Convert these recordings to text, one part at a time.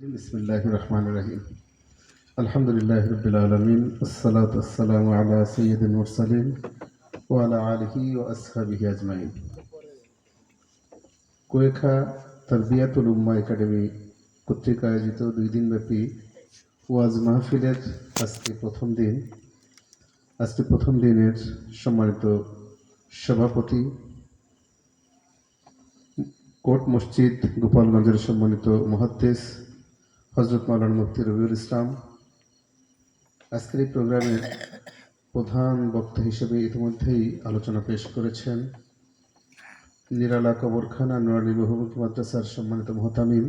বিসমিল্লাহ রহমান রহিম। আলহামদুলিল্লাহ রবিল আলমিন। আসসালাত আসসালাম আলা সৈয়দুল মুরসালিম ও আলা আলহি ও আসহাবিহি আজমাইন। কোয়েখা তরবিয়াতুল উম্মা একাডেমি কর্তৃক আয়োজিত দুই দিনব্যাপী ওয়াজ মাহফিলের আজকে প্রথম দিন। আজকে প্রথম দিনের সম্মানিত সভাপতি কোর্ট মসজিদ গোপালগঞ্জের সম্মানিত মহাদ্দেশ হজরত মাওলানা মুফতি রবিউল ইসলাম। আজকের এই প্রোগ্রামের প্রধান বক্তা হিসেবে ইতিমধ্যেই আলোচনা পেশ করেছেন নিরালা কবরখানা নোয়ালি বহুমুখী মাদ্রাসার সম্মানিত মহতামিম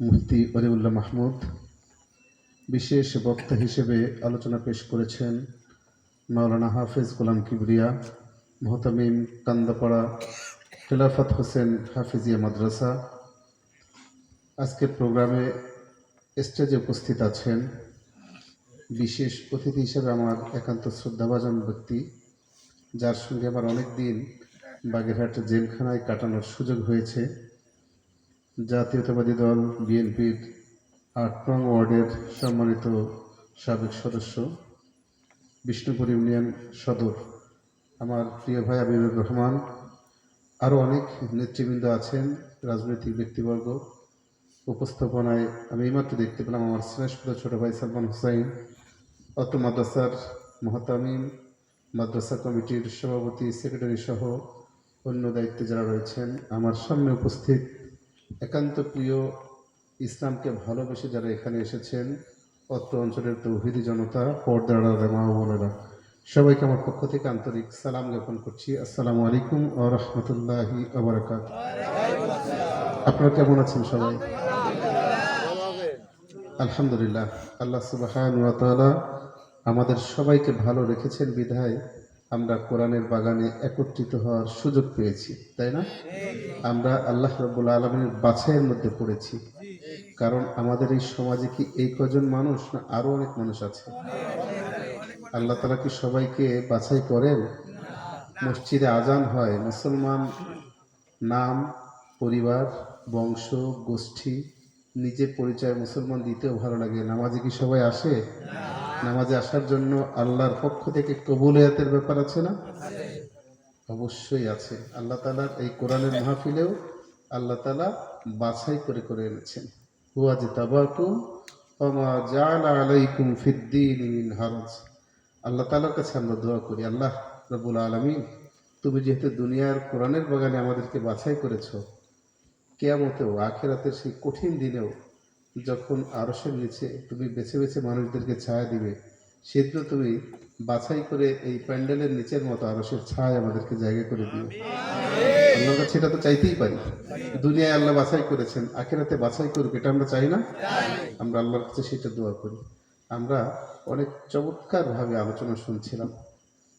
মুফতি অলিউল্লাহ মাহমুদ। বিশেষ বক্তা হিসেবে আলোচনা পেশ করেছেন মাওলানা হাফেজ গোলাম কিবরিয়া, মহতামিম কান্দাপাড়া খেলাফত হোসেন হাফিজিয়া মাদ্রাসা আজকের প্রোগ্রামে স্টেজে উপস্থিত আছেন বিশেষ অতিথি হিসেবে আমার একান্ত শ্রদ্ধাভাজন ব্যক্তি, যার সঙ্গে আমার অনেক দিন বাগেরহাট জেলখানায় কাটানোর সুযোগ হয়েছে। জাতীয়তাবাদী দল, বিএনপির আট নং ওয়ার্ডের সম্মানিত সাবেক সদস্য, বিষ্ণুপুর ইউনিয়ন সদর। আমার প্রিয় ভাই আবিবুর রহমান, আরও অনেক নেতৃবৃন্দ আছেন, রাজনৈতিক ব্যক্তিবর্গ। উপস্থাপনায় আমি এইমাত্র দেখতে পেলাম আমার শ্রেষ্ঠ ছোট ভাই সালমান হুসাইন, অত মাদ্রাসার মহতামিম, মাদ্রাসা কমিটির সভাপতি, সেক্রেটারি সহ অন্য দায়িত্বে যারা রয়েছেন, আমার সামনে উপস্থিত একান্ত প্রিয় ইসলামকে ভালোবেসে যারা এখানে এসেছেন, অত্র অঞ্চলের তৌহিদি জনতা, পর্দার মা ও সবাইকে আমার পক্ষ থেকে আন্তরিক সালাম জ্ঞাপন করছি। আসসালামু আলাইকুম ও রহমতুল্লাহি আবরাকাত আপনারা কেমন আছেন সবাই? আলহামদুলিল্লাহ। আল্লাহ সুবাহান ওয়া তাআলা আমাদের সবাইকে ভালো রেখেছেন বিধায় আমরা কোরআনের বাগানে একত্রিত হওয়ার সুযোগ পেয়েছি, তাই না? আমরা আল্লাহ রব্বুল আলমীর বাছাইয়ের মধ্যে পড়েছি। কারণ আমাদের এই সমাজে কি এই কজন মানুষ না আরও অনেক মানুষ আছে? আল্লাহ তালা কি সবাইকে বাছাই করেন? মসজিদে আজান হয়, মুসলমান নাম, পরিবার, বংশ, গোষ্ঠী নিজের পরিচয় মুসলমান দিতেও ভালো লাগে। নামাজে কি সবাই আসে? নামাজে আসার জন্য আল্লাহর পক্ষ থেকে কবুলিয়াতের ব্যাপার আছে না? অবশ্যই আছে। আল্লাহ তালার এই কোরআনের মাহফিলেও আল্লাহ তালা বাছাই করে করে এনেছেন। হুয়া যে তাবাকুম হারাজ। আল্লাহ তালার কাছে আমরা দোয়া করি, আল্লাহ রবুল আলমিন, তুমি যেহেতু দুনিয়ার কোরআনের বাগানে আমাদেরকে বাছাই করেছ কেয়ামতেও আখেরাতের সেই কঠিন দিনেও যখন আরসের নিচে তুমি বেছে বেছে মানুষদেরকে ছায়া দিবে সেদিন তুমি বাছাই করে এই প্যান্ডেলের নিচের মতো আরসের ছায় আমাদেরকে জায়গা করে দিও। আল্লাহর কাছে এটা তো চাইতেই পারি। দুনিয়ায় আল্লাহ বাছাই করেছেন আখেরাতে বাছাই করুক এটা আমরা চাই না? আমরা আল্লাহর কাছে সেটা দোয়া করি। আমরা অনেক চমৎকারভাবে আলোচনা শুনছিলাম।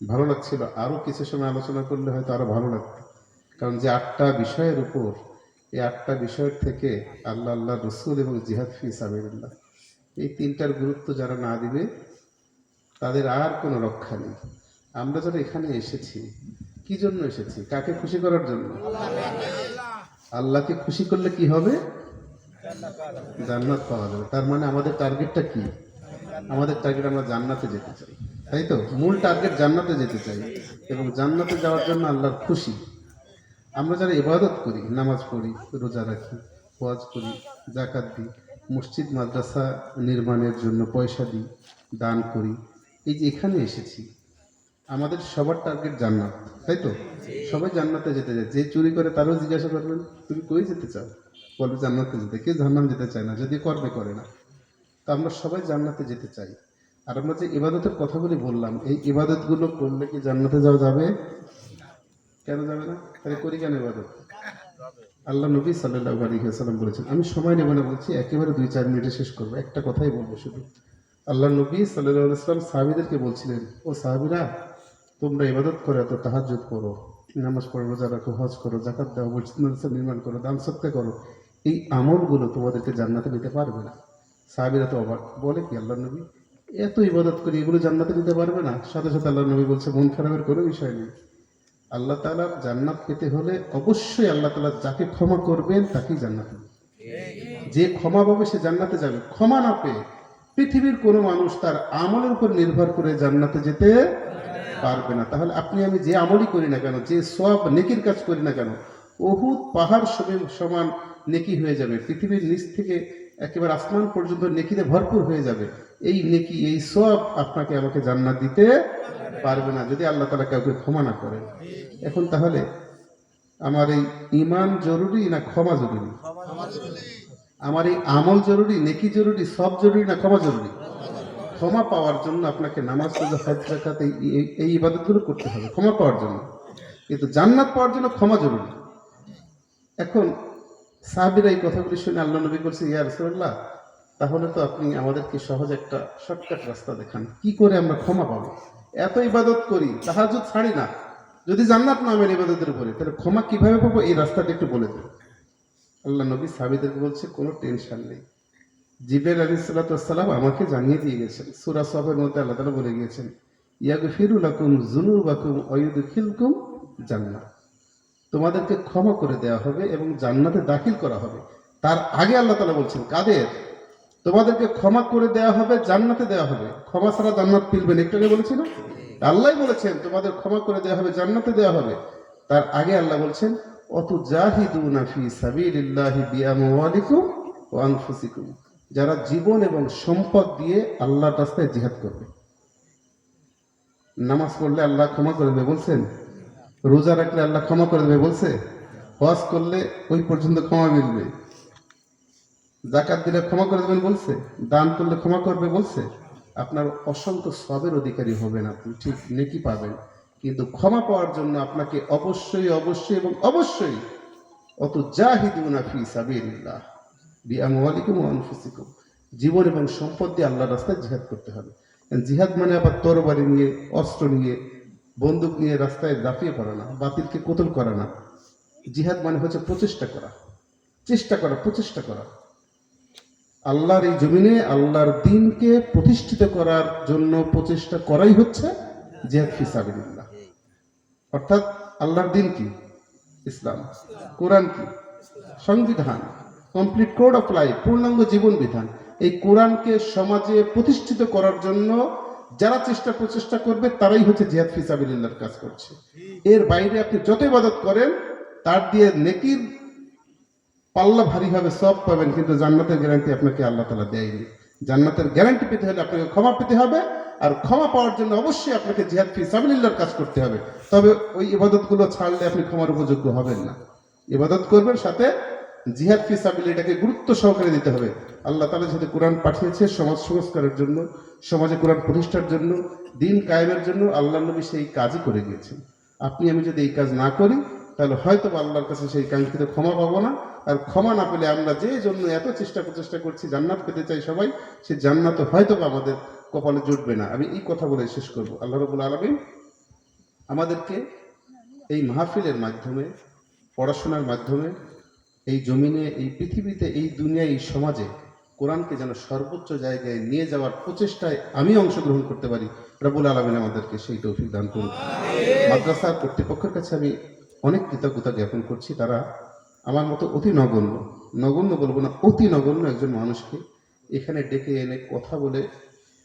ভালো লাগছিল। আরও কিছু সময় আলোচনা করলে হয়তো আরও ভালো লাগতো। কারণ যে আটটা বিষয়ের উপর এই আটটা বিষয়ের থেকে আল্লাহ আল্লাহ, রসুল এবং জিহাদ ফি সাবিল্লাহ এই তিনটার গুরুত্ব যারা না দিবে, তাদের আর কোনো রক্ষা নেই। আমরা যারা এখানে এসেছি, কি জন্য এসেছি? কাকে খুশি করার জন্য? আল্লাহকে খুশি করলে কি হবে? জান্নাত পাওয়া যাবে। তার মানে আমাদের টার্গেটটা কি? আমাদের টার্গেট আমরা জান্নাতে যেতে চাই। তাই তো? মূল টার্গেট জান্নাতে যেতে চাই। এবং জান্নাতে যাওয়ার জন্য আল্লাহর খুশি। আমরা যারা ইবাদত করি, নামাজ পড়ি, রোজা রাখি ওয়াজ করি জাকাত দিই, মসজিদ, মাদ্রাসা নির্মাণের জন্য পয়সা দিই, দান করি, এই যে এখানে এসেছি, আমাদের সবার টার্গেট জান্নাত, তাই তো? সবাই জান্নাতে যেতে চায়, যে চুরি করে তারও জিজ্ঞাসা করবেন, তুমি কই যেতে চাও? বলবে, জান্নাতে যেতে, কেউ জান্নাম যেতে চায় না যদি করবে করে না। তো আমরা সবাই জান্নাতে যেতে চাই। আর আমরা যে ইবাদতের কথাগুলি বললাম, এই ইবাদতগুলো করলে কি জান্নাতে যাওয়া যাবে? কেন যাবে না? তাহলে করি কেন ইবাদত আল্লাহ নবী সাল্লাহ আলহিহাসাল্লাম বলেছেন, আমি সময় নেব না বলছি, একেবারে দুই চার মিনিটে শেষ করব। একটা কথাই বলব শুধু। আল্লাহ নবী সাল্লাহ ইসলাম সাহাবিদেরকে বলছিলেন, ও সাহাবিরা, তোমরা ইবাদত করো এত তাহাজুদ করো, নামাজ পড়ো, রোজা রাখো, হজ করো জাকাত দাও, মসজিদ নির্মাণ করো, দান সত্যা করো, এই আমলগুলো তোমাদেরকে জান্নাতে নিতে পারবে না। সাহাবিরা তো অবাক। বলে কি আল্লাহ নবী? এত ইবাদত করি এগুলো জান্নাতে নিতে পারবে না? সাথে সাথে আল্লাহ নবী বলছে, মন খারাপের কোনো বিষয় নেই। আল্লাহ তালার জান্নাত পেতে হলে অবশ্যই আল্লাহ তালা যাকে ক্ষমা করবেন, তাকেই জান্নাত যে ক্ষমা পাবে, সে জান্নাতে যাবে। ক্ষমা না পেয়ে পৃথিবীর কোনো মানুষ তার আমলের উপর নির্ভর করে জান্নাতে যেতে পারবে না। তাহলে আপনি, আমি যে আমলই করি না কেন, যে সব নেকির কাজ করি না কেন বহুত পাহাড় সমান নেকি হয়ে যাবে। পৃথিবীর নিচ থেকে একেবারে আসমান পর্যন্ত নেকিতে ভরপুর হয়ে যাবে। এই নেকি, এই সব আপনাকে আমাকে জান্নাত দিতে পারবে না, যদি আল্লাহ তালা কাউকে ক্ষমা না করে এখন তাহলে আমার এই ইমান জরুরি না ক্ষমা জরুরি? আমার এই আমল জরুরি, নেকি জরুরি, সব জরুরি না ক্ষমা জরুরি? ক্ষমা পাওয়ার জন্য আপনাকে নামাজ রোজা, হজ এই ইবাদতগুলো করতে হবে, ক্ষমা পাওয়ার জন্য। কিন্তু জান্নাত পাওয়ার জন্য ক্ষমা জরুরি। এখন সাহাবিরা এই কথাগুলি শুনে আল্লাহ নবী বলছে ইয়া রসুল্লাহ তাহলে তো আপনি আমাদেরকে সহজ একটা শর্টকাট রাস্তা দেখান। কি করে আমরা ক্ষমা পাবো? এত ইবাদত করি তাহাজুদ ছাড়ি না। যদি জান্নাত না আমার ইবাদতের উপরে, তাহলে ক্ষমা কীভাবে পাবো? এই রাস্তাটা একটু বলে দেন। আল্লাহ নবী সাহাবিদেরকে বলছে, কোনো টেনশন নেই। জিবের আলী সাল্লাম আমাকে জানিয়ে দিয়ে গেছেন। সুরা সবের মধ্যে আল্লাহ তালা বলে গিয়েছেন ইয়াগু ফিরুল আকুম জুনু বাকুম অয়ুদ খিলকুম জান্নাত। তোমাদেরকে ক্ষমা করে দেওয়া হবে এবং জান্নাতে দাখিল করা হবে। তার আগে আল্লাহ তালা বলছেন, কাদের? তোমাদেরকে ক্ষমা করে দেওয়া হবে, জান্নাতে দেওয়া হবে। ক্ষমা ছাড়া জান্নাত পিলবেন একটু আগে বলেছিল? আল্লাহ বলেছেন, তোমাদের ক্ষমা করে দেওয়া হবে, জান্নাতে দেওয়া হবে। তার আগে আল্লাহ বলছেন অত যারা জীবন এবং সম্পদ দিয়ে আল্লাহর রাস্তায় জিহাদ করবে। নামাজ পড়লে আল্লাহ ক্ষমা করে দেবে, বলছেন? রোজা রাখলে আল্লাহ ক্ষমা করে দেবে, বলছে? হজ করলে ওই পর্যন্ত ক্ষমা মিলবে। জাকাত দিলে ক্ষমা করে দেবেন বলছে, দান করলে ক্ষমা করবে বলছে, আপনার অসংখ্য সবের অধিকারী হবেন আপনি, ঠিক নেকি পাবেন। কিন্তু ক্ষমা পাওয়ার জন্য আপনাকে অবশ্যই অবশ্যই এবং অবশ্যই অত জাহিদুনা ফি আনফুসিকুম, জীবন এবং সম্পদ দিয়ে আল্লাহর রাস্তায় জিহাদ করতে হবে। জিহাদ মানে আবার তরবারি নিয়ে, অস্ত্র নিয়ে, বন্দুক নিয়ে রাস্তায় দাপিয়ে পড়া না, বাতিলকে কোতল করা না। জিহাদ মানে হচ্ছে প্রচেষ্টা করা, চেষ্টা করা, প্রচেষ্টা করা। আল্লাহর এই জমিনে আল্লাহর দিনকে প্রতিষ্ঠিত করার জন্য প্রচেষ্টা করাই হচ্ছে জিহাদ ফি সাবিলিল্লাহ। অর্থাৎ আল্লাহর দিন কি? ইসলাম। কোরআন কি? সংবিধান। কমপ্লিট কোড অফ লাইফ, পূর্ণাঙ্গ জীবন বিধান। এই কোরআনকে সমাজে প্রতিষ্ঠিত করার জন্য যারা চেষ্টা প্রচেষ্টা করবে, তারাই হচ্ছে জিহাদ ফিসাবিল্লাহর কাজ করছে। এর বাইরে আপনি যত ইবাদত করেন, তার দিয়ে নেকির পাল্লা ভারী হবে সব পাবেন, কিন্তু জান্নাতের গ্যারান্টি আপনাকে আল্লাহ তালা দেয়নি। জান্নাতের গ্যারান্টি পেতে হলে আপনাকে ক্ষমা পেতে হবে, আর ক্ষমা পাওয়ার জন্য অবশ্যই আপনাকে জিহাদ ফি সাবিলিল্লাহর কাজ করতে হবে। তবে ওই ইবাদতগুলো ছাড়লে আপনি ক্ষমার উপযোগ্য হবেন না। ইবাদত করবেন, সাথে জিহাদ ফি সাবিল এটাকে গুরুত্ব সহকারে দিতে হবে। আল্লাহ তালা যেহেতু কোরআন পাঠিয়েছে সমাজ সংস্কারের জন্য, সমাজে কোরআন প্রতিষ্ঠার জন্য, দিন কায়েমের জন্য, আল্লাহ নবী সেই কাজই করে গিয়েছেন। আপনি, আমি যদি এই কাজ না করি তাহলে হয়তো আল্লাহর কাছে সেই কাঙ্ক্ষিত ক্ষমা পাবো না। আর ক্ষমা না পেলে আমরা যে জন্য এত চেষ্টা প্রচেষ্টা করছি, জান্নাত পেতে চাই সবাই, সে জান্নাত হয়তো বা আমাদের কপালে জুটবে না। আমি এই কথা বলে শেষ করব। আল্লাহ রবুল আলমিন আমাদেরকে এই মাহফিলের মাধ্যমে, পড়াশোনার মাধ্যমে, এই জমিনে, এই পৃথিবীতে, এই দুনিয়া এই সমাজে কোরআনকে যেন সর্বোচ্চ জায়গায় নিয়ে যাওয়ার প্রচেষ্টায় আমি অংশগ্রহণ করতে পারি। রবুল আলমিন আমাদেরকে সেই তৌফিক দান করুন। মাদ্রাসার কর্তৃপক্ষের কাছে আমি অনেক কৃতজ্ঞতা জ্ঞাপন করছি। তারা আমার মতো অতি নগণ্য নগণ্য বলব না, অতি নগণ্য একজন মানুষকে এখানে ডেকে এনে কথা বলে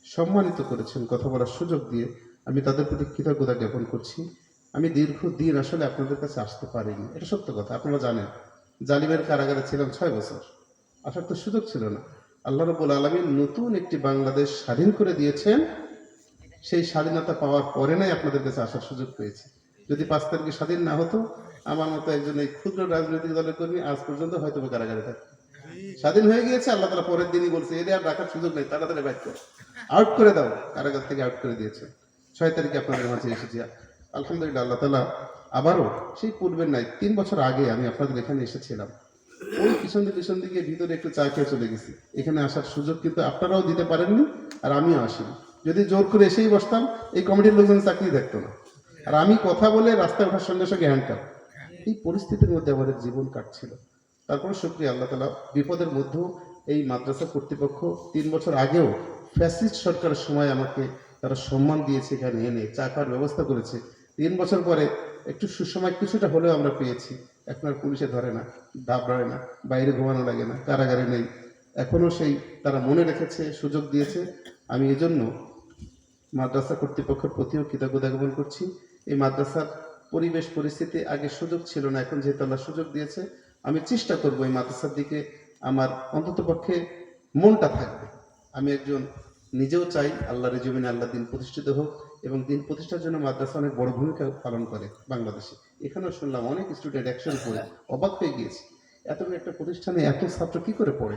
সম্মানিত করেছেন, কথা বলার সুযোগ দিয়ে আমি তাদের প্রতি কৃতজ্ঞতা জ্ঞাপন করছি। আমি দীর্ঘ দিন আসলে আপনাদের কাছে আসতে পারিনি। এটা সত্য কথা, আপনারা জানেন। জালিমের কারাগারে ছিলাম ছয় বছর। আসার তো সুযোগ ছিল না। আল্লাহ রবুল আলমী নতুন একটি বাংলাদেশ স্বাধীন করে দিয়েছেন। সেই স্বাধীনতা পাওয়ার পরে নাই আপনাদের কাছে আসার সুযোগ পেয়েছি। যদি পাঁচ তারিখে স্বাধীন না হতো, আমার মতো একজন এই ক্ষুদ্র রাজনৈতিক দলের কর্মী আজ পর্যন্ত হয়তো কারাগারে থাকতো। স্বাধীন হয়ে গিয়েছে, আল্লাহ তালা পরের দিনই বলছে, এদের আর রাখার সুযোগ নেই, তাড়াতাড়ি ব্যাক করো। আউট করে দাও, কারাগার থেকে আউট করে দিয়েছে। ছয় তারিখে আপনাদের মাঝে এসেছি। আলহামদুলিল্লাহ আল্লাহ তালা আবারও সেই পূর্বের নাই, তিন বছর আগে আমি আপনাদের এখানে এসেছিলাম। ওই পিছন দিকে পিছন দিকে ভিতরে একটু চা খেয়ে চলে গেছি। এখানে আসার সুযোগ কিন্তু আপনারাও দিতে পারেননি, আর আমিও আসিনি। যদি জোর করে এসেই বসতাম, এই কমিটির লোকজন চাকরি দেখতো না। আর আমি কথা বলে রাস্তায় ওঠার সঙ্গে সঙ্গে হ্যান্ডকাপ এই পরিস্থিতির মধ্যে আমাদের জীবন কাটছিল। তারপরে শুক্রিয়া আল্লাহ তালা বিপদের মধ্যেও এই মাদ্রাসা কর্তৃপক্ষ তিন বছর আগেও ফ্যাসিস্ট সরকারের সময় আমাকে তারা সম্মান দিয়েছে, এখানে এনে চা ব্যবস্থা করেছে। তিন বছর পরে একটু সুসময় কিছুটা হলেও আমরা পেয়েছি। এখন আর পুলিশে ধরে না, দাবড়ায় না, বাইরে ঘুমানো লাগে না, কারাগারে নেই। এখনও সেই তারা মনে রেখেছে, সুযোগ দিয়েছে। আমি এজন্য মাদ্রাসা কর্তৃপক্ষের প্রতিও কৃতজ্ঞতা জ্ঞাপন করছি। এই মাদ্রাসার পরিবেশ, পরিস্থিতি আগে সুযোগ ছিল না, এখন যেহেতু আল্লাহ সুযোগ দিয়েছে, আমি চেষ্টা করব এই মাদ্রাসার দিকে আমার অন্তত পক্ষে মনটা থাকবে। আমি একজন, নিজেও চাই আল্লাহর জমিনে আল্লাহ দিন প্রতিষ্ঠিত হোক এবং দিন প্রতিষ্ঠার জন্য মাদ্রাসা অনেক বড় ভূমিকা পালন করে বাংলাদেশে। এখানেও শুনলাম অনেক স্টুডেন্ট অ্যাকশন করে, অবাক হয়ে গিয়েছে। এত একটা প্রতিষ্ঠানে এত ছাত্র কি করে পড়ে?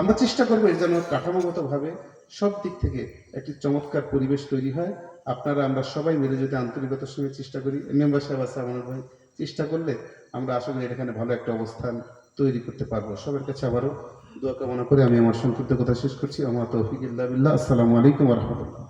আমরা চেষ্টা করব এর যেন কাঠামোগতভাবে সব দিক থেকে একটি চমৎকার পরিবেশ তৈরি হয়। আপনারা আমরা সবাই মিলে যদি আন্তরিকতার সঙ্গে চেষ্টা করি, মেম্বার সাহেব আছে, আমার ভাই, চেষ্টা করলে আমরা আসলে এখানে ভালো একটা অবস্থান তৈরি করতে পারব। সবার কাছে আবারও দোয়া কামনা করে আমি আমার সংক্ষিপ্ত কথা শেষ করছি। আমার তৌফিক আসসালামু আলাইকুম রহমতুল্লাহ।